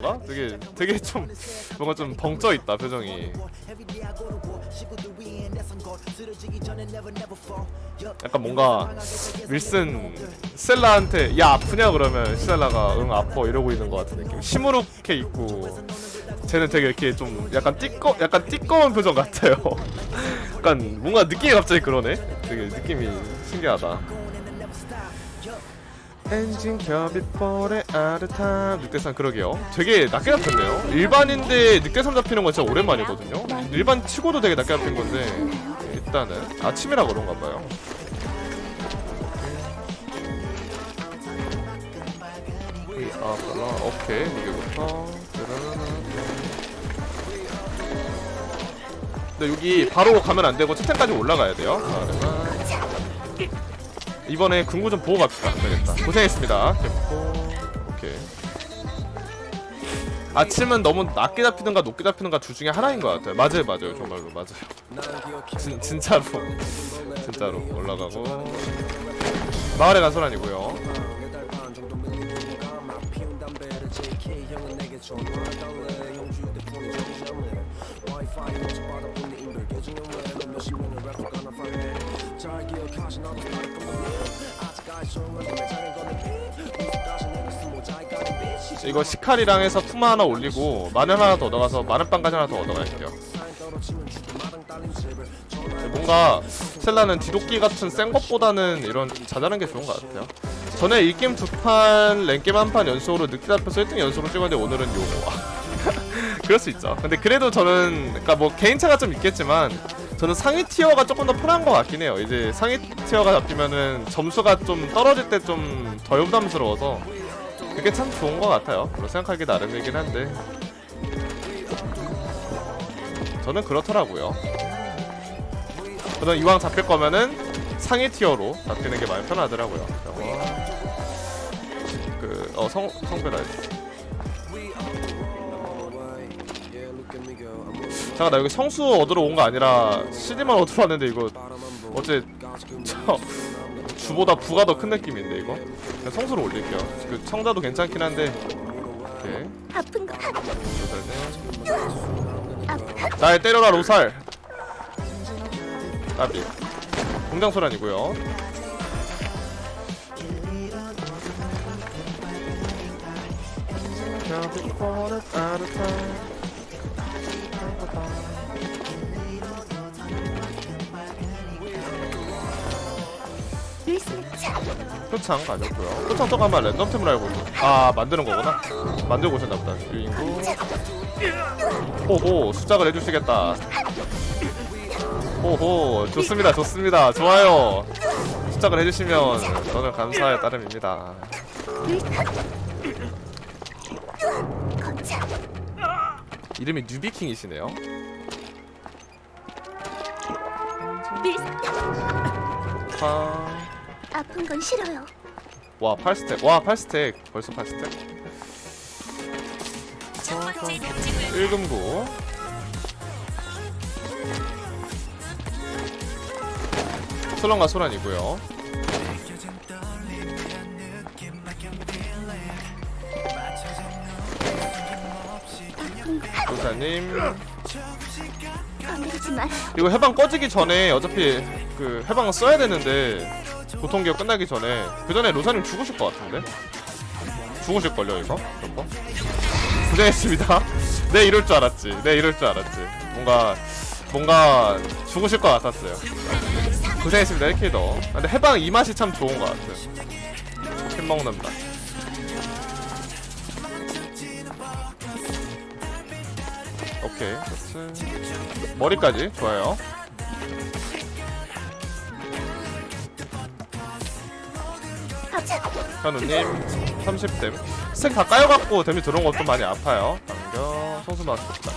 가 되게 되게 좀 뭔가 좀 벙쪄 있다 표정이. 약간 뭔가 윌슨 스텔라한테 야 아프냐 그러면 스텔라가 응 아파 이러고 있는 것 같은 느낌. 시무룩해 있고 쟤는 되게 이렇게 좀 약간 띠꺼 약간 띠꺼운 표정 같아요. 약간 뭔가 느낌이 갑자기 그러네. 되게 느낌이 신기하다. 엔진 겹이볼에 아르타 늑대산 그러게요. 되게 낮게 잡혔네요. 일반인데 늑대산 잡히는 건 진짜 오랜만이거든요. 일반 치고도 되게 낮게 잡힌 건데 일단은 아침이라 그런가 봐요. 아 몰라 오케이 이게부터 근데 여기 바로 가면 안 되고 채팅까지 올라가야 돼요. 아, 이번에 금고 좀 보고 갑시다. 안 되겠다. 고생했습니다. 됐고, 오케이. 아침은 너무 낮게 잡히든가 높게 잡히든가 둘 중에 하나인 것 같아요. 맞아요, 맞아요. 정말로 맞아요. 진, 진짜로. 진짜로. 올라가고. 마을에 간 소란이고요. 이거 시칼이랑 해서 푸마 하나 올리고 마늘 하나 더 얻어가서 마늘빵까지 하나 더 얻어갈게요. 뭔가 셀라는 디도끼 같은 센 것보다는 이런 자잘한 게 좋은 것 같아요. 전에 이 게임 두 판, 랭게임 한 판 연속으로 늦게 잡혀서 1등 연속으로 찍었는데 오늘은 요거. 그럴 수 있죠. 근데 그래도 저는, 그러니까 뭐 개인차가 좀 있겠지만, 저는 상위 티어가 조금 더 편한 것 같긴 해요. 이제 상위 티어가 잡히면은 점수가 좀 떨어질 때 좀 덜 부담스러워서 그게 참 좋은 것 같아요. 물론 생각하기 나름이긴 한데 저는 그렇더라고요. 저는 이왕 잡힐 거면은 상위 티어로 잡히는 게 많이 편하더라고요. 그 어 성 성배다. 잠깐 나 여기 성수 얻으러 온 거 아니라 CD만 얻으러 왔는데 이거 어째 저 주보다 부가 더 큰 느낌인데 이거? 그냥 성수로 올릴게요. 그 청자도 괜찮긴 한데. 오케이. 아픈 거. 로살네 날 때려라 로살. 까비. 공장소란이고요 표창 가졌고요. 표창 또 가면 랜덤템을 알고 있어. 아 만드는 거구나. 만들고 오셨나 보다. 유인구. 호호 수작을 해주시겠다. 호호 좋습니다 좋습니다 좋아요. 수작을 해주시면 저는 감사의 따름입니다. 이름이 뉴비킹이시네요. 파. 아픈 건 싫어요. 와 8스택. 와 8스택. 벌써 8스택. 1금고. 소란과 소란이고요 건드리지 마 이거 해방 꺼지기 전에 어차피 그 해방을 써야 되는데 고통기가 끝나기 전에 그 전에 로사님 죽으실 것 같은데? 죽으실걸요 이거? 이거? 고생했습니다. 네 이럴 줄 알았지. 네 이럴 줄 알았지. 뭔가 뭔가 죽으실 것 같았어요. 고생했습니다 1킬 더 근데 해방 이 맛이 참 좋은 것 같아요. 캔 먹는 맛 오케이 좋지. 머리까지 좋아요. 현우님 30댐. 스택 다 까여갖고 데미 들어온 것도 많이 아파요. 당겨 성수 맞췄다.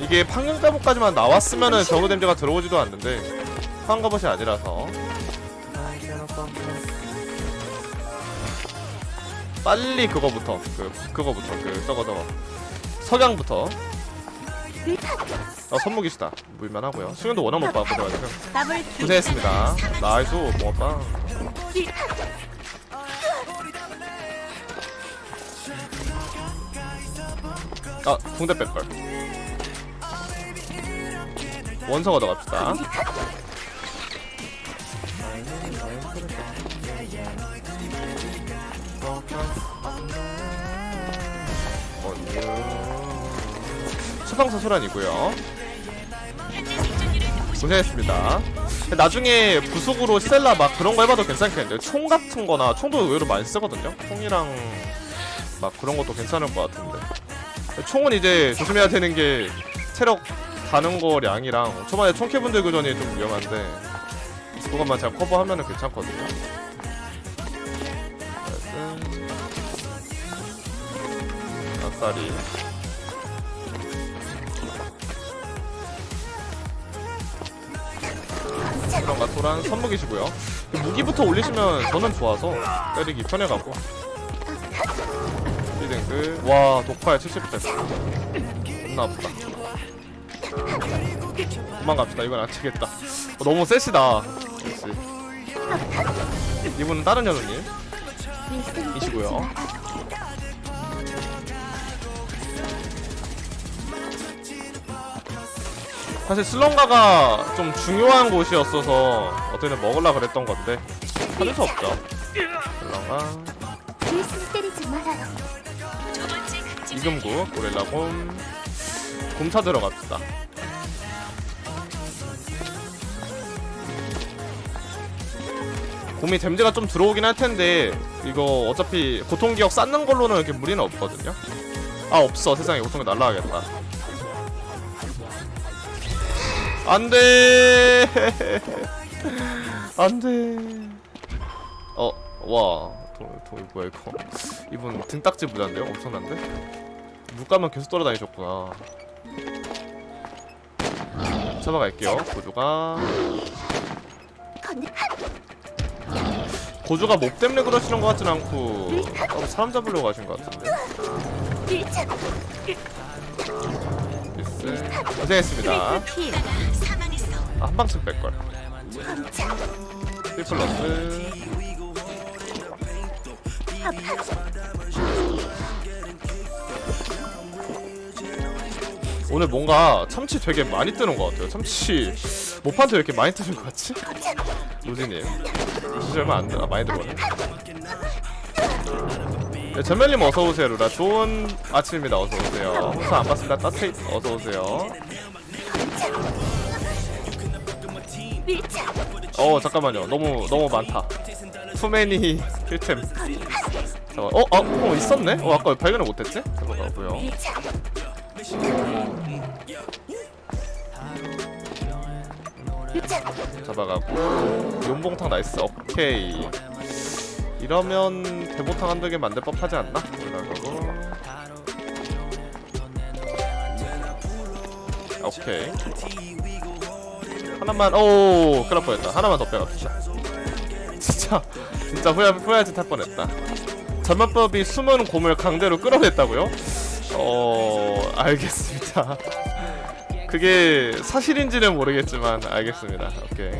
이게 판경 자복까지만 나왔으면은 저그 댐제가 들어오지도 않는데 황갑옷이 아니라서. 빨리 그거부터 그 그거부터 그 저거 저거 석양부터. 어 선무기시다. 물만하고요. 수련도 워낙 못 받고 가지고. 더블 킬 고생했습니다. 나이스 붕어빵 아 붕대 뺄걸. 원석 얻어 갑시다 수방사 소란이고요. 고생했습니다. 나중에 부속으로 스텔라 막 그런 거 해봐도 괜찮겠는데 총 같은 거나 총도 의외로 많이 쓰거든요? 총이랑 막 그런 것도 괜찮을 것 같은데. 총은 이제 조심해야 되는 게 체력 다는 거량이랑 초반에 총캐분 들고 전이 좀 위험한데 그것만 잘 커버하면은 괜찮거든요. 어쨌든 아싸리 그런가 토란 선무기시고요. 무기부터 올리시면 저는 좋아서 때리기 편해가고. 리딩크 와 독파에 70대. 존나 아프다. 도망갑시다. 이건 안되겠다. 어, 너무 세시다. 역시. 이분은 다른 윌슨 이시고요. 사실 슬렁가가 좀 중요한 곳이었어서 어떻게든 먹으려 그랬던 건데 찾을 수 없죠. 슬렁가. 이금구 고릴라곰. 곰차 들어갑시다. 곰이 댐즈가 좀 들어오긴 할 텐데 이거 어차피 고통기억 쌓는 걸로는 이렇게 무리는 없거든요. 아 없어. 세상에 고통기 날라가겠다 안돼. 안돼. 어와. 돈, 돈 뭐야 이거. 이분 등딱지 부자인데요? 엄청난데? 물가면 계속 돌아다니셨구나. 잡아갈게요 고조가. 고조가 목 때문에 그러시는 것 같진 않고 따로 사람 잡으려고 하신 것 같은데 미스 고생했습니다. 킬 아, 한 방씩 뺄걸 검차 1 플러스 오늘 뭔가 참치 되게 많이 뜨는 것 같아요. 참치 왜 이렇게 많이 뜨는 것 같지? 로지님. 진짜 얼마 안 들, 아, 많이 들어오네 네, 전멸님 어서오세요 루라. 좋은 아침입니다. 어서오세요. 홍사 안 봤습니다. 따뜻해. 어서오세요. 어 잠깐만요. 너무 너무 많다. 투매니 킬템. 잠깐 어? 어? 어 있었네? 어 아까 왜 발견을 못했지? 들어가고요. 잡아가고. 용봉탕 나이스. 오케이 이러면 대보탕 한두 개 만들 법하지 않나? 올라가고. 오케이. 하나만 오 큰일 날 뻔했다. 하나만 더 빼갑시다. 진짜 진짜 후회, 후회할 짓할 뻔했다. 전만법이 숨은 곰을 강제로 끌어냈다고요? 어 알겠습니다. 그게 사실인지는 모르겠지만 알겠습니다. 오케이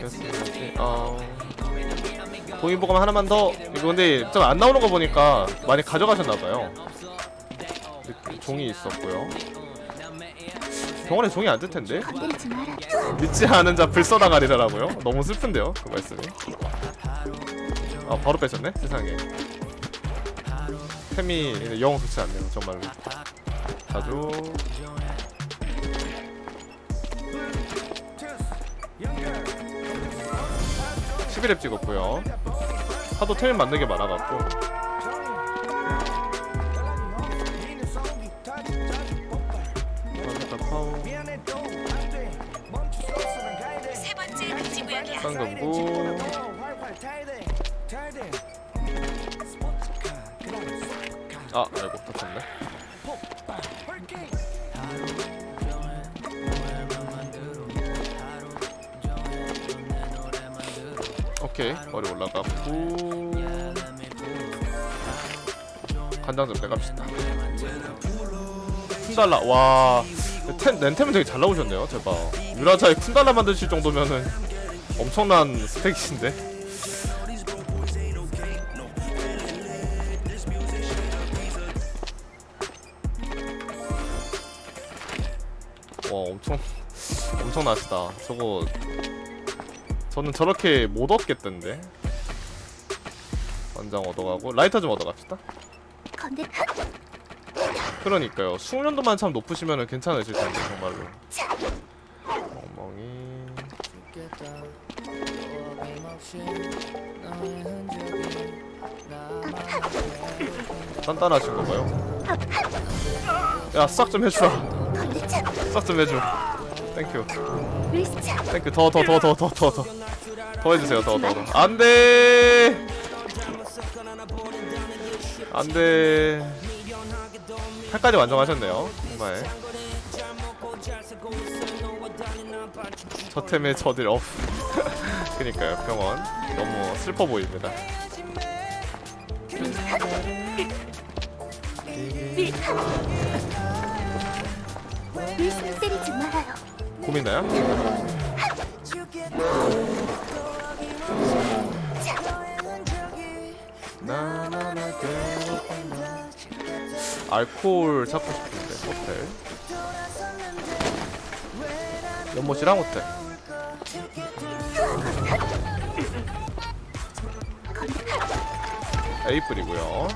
그렇습니다. 어... 동의보감 하나만 더. 이거 근데 좀 안 나오는 거 보니까 많이 가져가셨나봐요. 종이 있었고요. 병원에 종이 안 뜰 텐데. 믿지 않은 자 불써나가리라고요? 너무 슬픈데요 그 말씀이? 아 바로 빼셨네 세상에. 템이 영 좋지 않네요 정말로 자주 (11렙) 찍었고요. 하도 템이 맞는 게 많아갖고. 파워 세 번째 금지 구역이야. 쌍검구 아 아이고 다쳤네 오케이. 머리 올라갔고. 간장 좀 빼갑시다. 푼달라. 와. 템, 렌템은 되게 잘 나오셨네요. 대박. 유라자의 쿤달라 만드실 정도면은 엄청난 스택이신데. 와 엄청 엄청 나시다. 저거 저는 저렇게 못 얻겠던데. 완장 얻어가고 라이터 좀 얻어갑시다. 그러니까요. 숙련도만 참 높으시면 괜찮으실 텐데 정말로. 자. 멍멍이. 단단하신 건가요? 야 싹 좀 해주라. 싹 좀 해줘. 땡큐 땡큐 더 더 더 더 더 더더 더 해주세요 더 더 더. 안돼! 안돼. 8까지 완성하셨네요 정말. 저템의 저들 업 그니까요 병원. 너무 슬퍼 보입니다. 고민나요? 알코올 찾고 싶은데 호텔 연못이랑 호텔 에이플이고요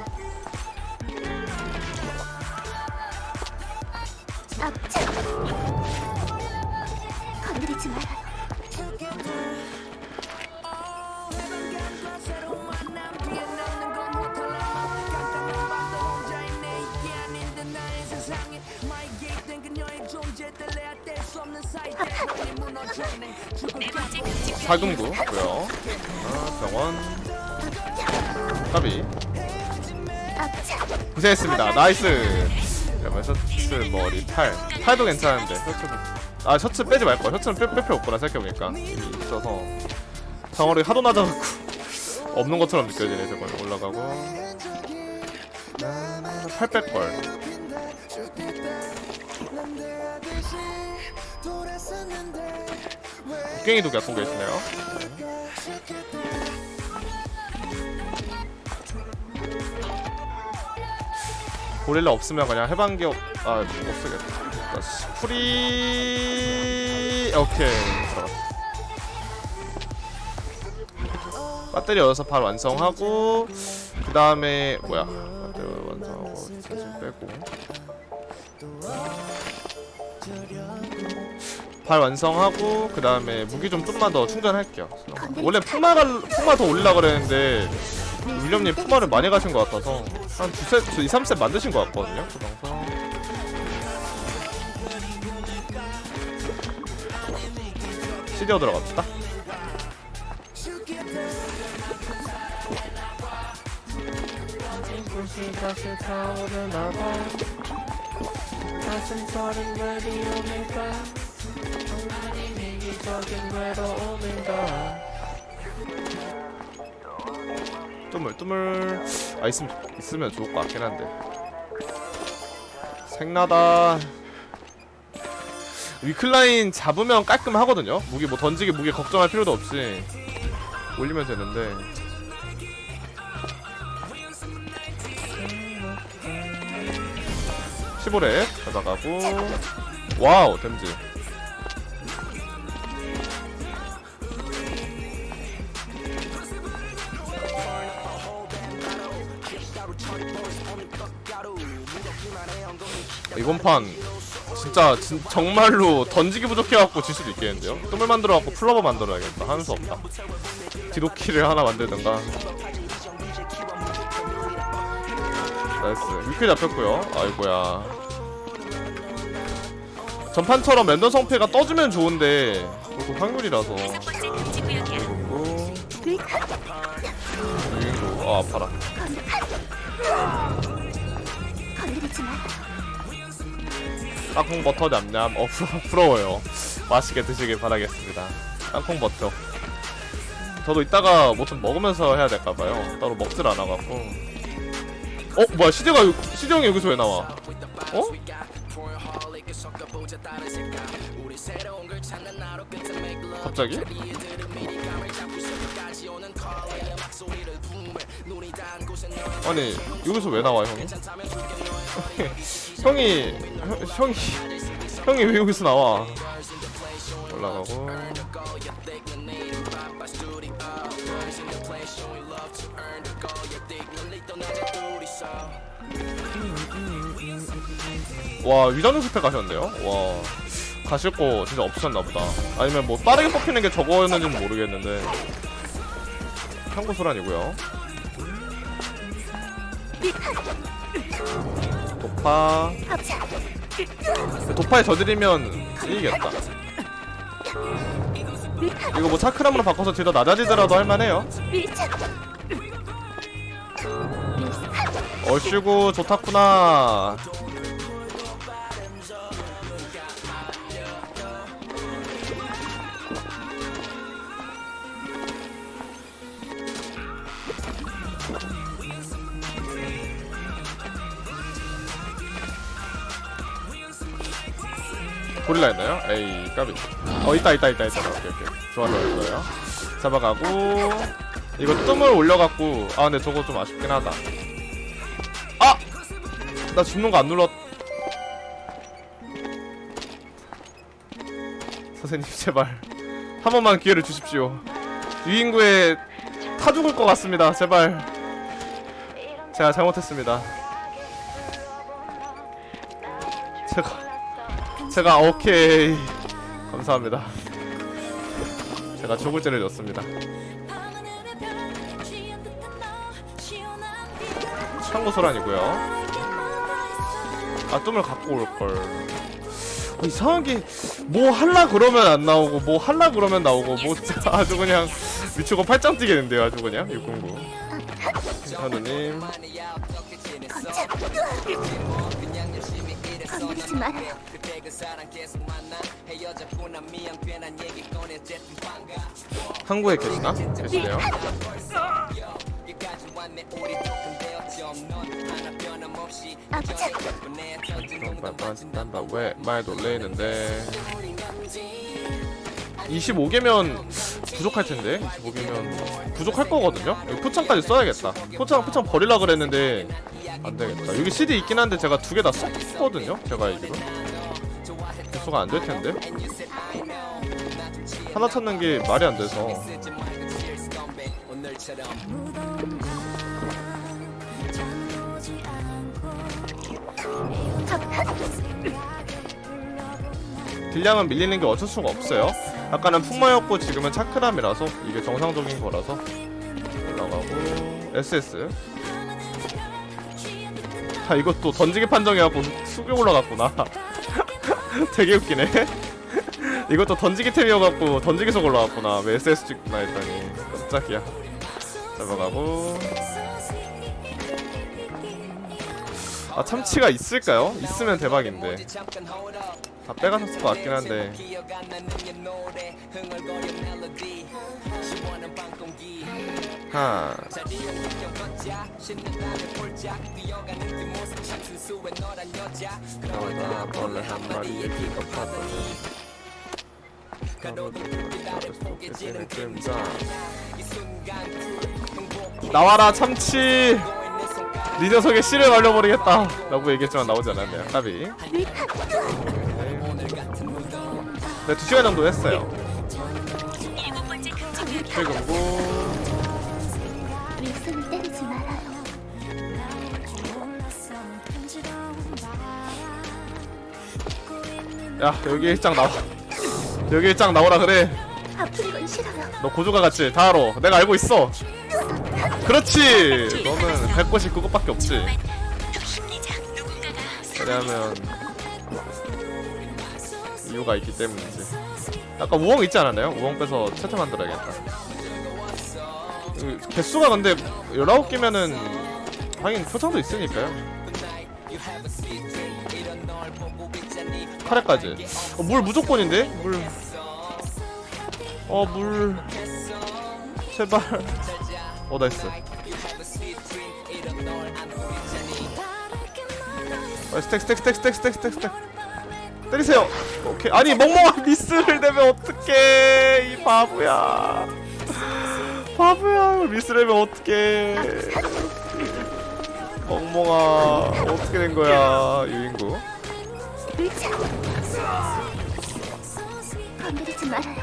사금구 고요 아, 병원. 까비. 고생했습니다. 나이스. 그러면 셔츠 머리 팔. 팔도 괜찮은데 셔츠 아 셔츠 빼지 말걸. 셔츠는 빼, 빼 필요 없구나 생각해보니까. 이미 있어서. 덩어리 하도 낮아갖고. 없는 것처럼 느껴지네 저건. 올라가고. 팔 뺄걸 깽이도 갖고 계시네요 고릴라 없으면 그냥 해방기 없... 아, 못 쓰겠다. 자, 스프리... 오케이. 들어갔다. 배터리 얻어서 완성하고 그 다음에 뭐야 배터리 완성하고 사진 빼고 발 완성하고 그 다음에 무기 좀 좀만 더 충전할게요. 원래 푸마가 푸마 더 올리려 그랬는데 윌리엄님 푸마를 많이 가신 것 같아서 한 두세, 두 2, 3셋 만드신 것 같거든요 그 방송. 시디어 들어 갑시다 뚜물뚜물. 아 있으면 있으면 좋을 것 같긴 한데. 생나다. 위클라인 잡으면 깔끔하거든요? 무기 뭐 던지기 무기 걱정할 필요도 없이 올리면 되는데. 시보레 가져가고. 와우 댐지 이번 판 진짜 진, 정말로 던지기 부족해갖고 질 수도 있겠는데요? 뜸을 만들어갖고 플러버 만들어야겠다. 하는 수 없다. 디도키를 하나 만들든가. 나이스. 위클 잡혔고요. 아이고야. 전판처럼 랜덤 성패가 떠주면 좋은데 그것도 확률이라서. 아 아파라 땅콩 버터 냠냠. 어 부러, 부러워요. 맛있게 드시길 바라겠습니다. 땅콩 버터. 저도 이따가 뭐 좀 먹으면서 해야 될까봐요. 따로 먹질 않아갖고. 어 뭐야 시대 형이 여기서 왜 나와? 어? 갑자기? 아니 여기서 왜 나와 형이? 형이 형, 형이 형이 왜 여기서 나와? 올라가고 와 위장용 스펙 가셨는데요? 와 가실 거 진짜 없으셨나 보다 아니면 뭐 빠르게 뽑히는 게 저거였는지는 모르겠는데 향구소란이고요. 도파. 합차 도파에 져드리면 이기겠다. 이거 뭐 차크람으로 바꿔서 뒤더 낮아지더라도 할만해요. 밀착 얼씨구 좋다구나 고릴라 있나요? 에이 까비. 어 있다 있다 있다 있다. 오케이 오케이. 좋아 좋아 좋아요. 잡아가고. 이거 뜸을 올려갖고 아 근데 저거 좀 아쉽긴 하다. 아! 나 죽는 거 안 눌렀 선생님 제발. 한 번만 기회를 주십시오. 유인구에 타 죽을 것 같습니다 제발. 제가 잘못했습니다 제가 오케이. 감사합니다. 제가 죽을 죄를 졌습니다. 참고소란이고요. 아 뜸을 갖고 올걸. 이상하게 뭐 할라 그러면 안 나오고 뭐 할라 그러면 나오고 뭐 아주 그냥 미치고 팔짱 뛰겠는데요 아주 그냥. 609 현우님 건드리지 말아요. 한국에 계시나? 계시네요? 합차 왜? 말도 레이는데 25개면 부족할 텐데 25개면 부족할 거거든요. 여기 포창까지 써야겠다. 포창 포창 버리려 그랬는데 안 되겠다. 여기 CD 있긴 한데 제가 두 개 다 썼거든요. 제가 알기로 개수가 안 될 텐데 하나 찾는 게 말이 안 돼서 딜량은 밀리는 게 어쩔 수가 없어요. 아까는 풍마였고 지금은 차크람이라서 이게 정상적인 거라서 올라가고 SS. 아 이것도 던지기 판정해갖고 수비 올라갔구나. 되게 웃기네. 이것도 던지기 템이어갖고 던지기서 올라갔구나. 왜 SS 찍나 했더니 깜짝이야. 잡아가고 아 참치가 있을까요? 있으면 대박인데 다 빼가셨을 것 같긴 한데. 하. 나와라 참치! 네 녀석의 씨를 말려버리겠다. 라고 얘기했지만 나오지 않았네요. 까비 네 2시간 정도 했어요. 때리지 말아요 야 여기 일장 나와. 여기 일장 나오라 그래. 아픈 건 싫어요. 너 고조가 같이 다 알아. 내가 알고 있어. 그렇지! 너는 할 것이 그것밖에 없지. 누군가가 왜냐면 이유가 있기 때문이지 아까 우엉 있지 않았나요? 우엉 빼서 채트 만들어야겠다 그 개수가 근데 19개면은 하긴 표창도 있으니까요 카레까지 어, 물 무조건인데? 물 어, 물. 제발. 어, 나이스. 아, 스택, 스택, 스택, 스택, 스택, 스택, 스택. 때리세요. 오케이. 아니 멍멍한 미스를 내면 어떡해 이 바보야. 바보야 미스를 내면 어떡해. 멍멍아 어떻게 된 거야 유인구? 물차 건드리지 말아요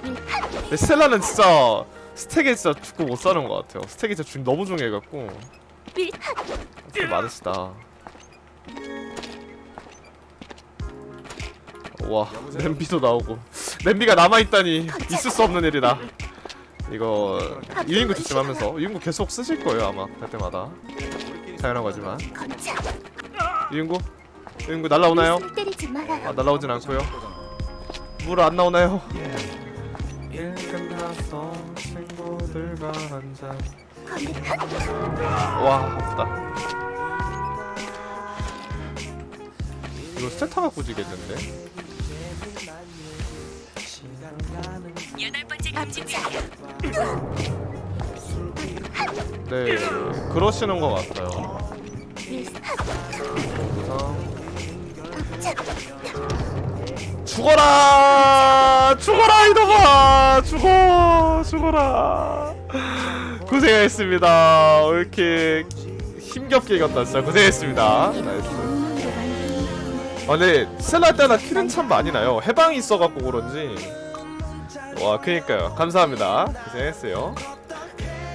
근데 스텔라는 진짜 스택에 진짜 죽고 못 사는 것 같아요. 스택이 진짜 중- 너무 중요해갖고. 많으시다 와 램비도 나오고. 램비가 남아있다니 있을 수 없는 일이다. 이거 유인구 조심하면서. 유인구 계속 쓰실 거예요 아마. 할 때마다. 당연한 거지만. 유인구? 유인구 날라오나요? 아 날라오진 않고요. 물 안 나오나요? 일 끝났어 친구들과 한잔 와 아프다. 이거 스테타가 꾸지겠는데? 여덟 번째 금지구역이야. 네 그러시는 것 같아요. 죽어라! 죽어라 이놈아! 죽어 죽어라! 고생했습니다. 왜 이렇게 힘겹게 이겼다 진짜. 고생했습니다. 나이스. 아 근데 스텔라 때나 킬은 참 많이 나요. 해방이 있어갖고 그런지 와 그니까요. 감사합니다. 고생했어요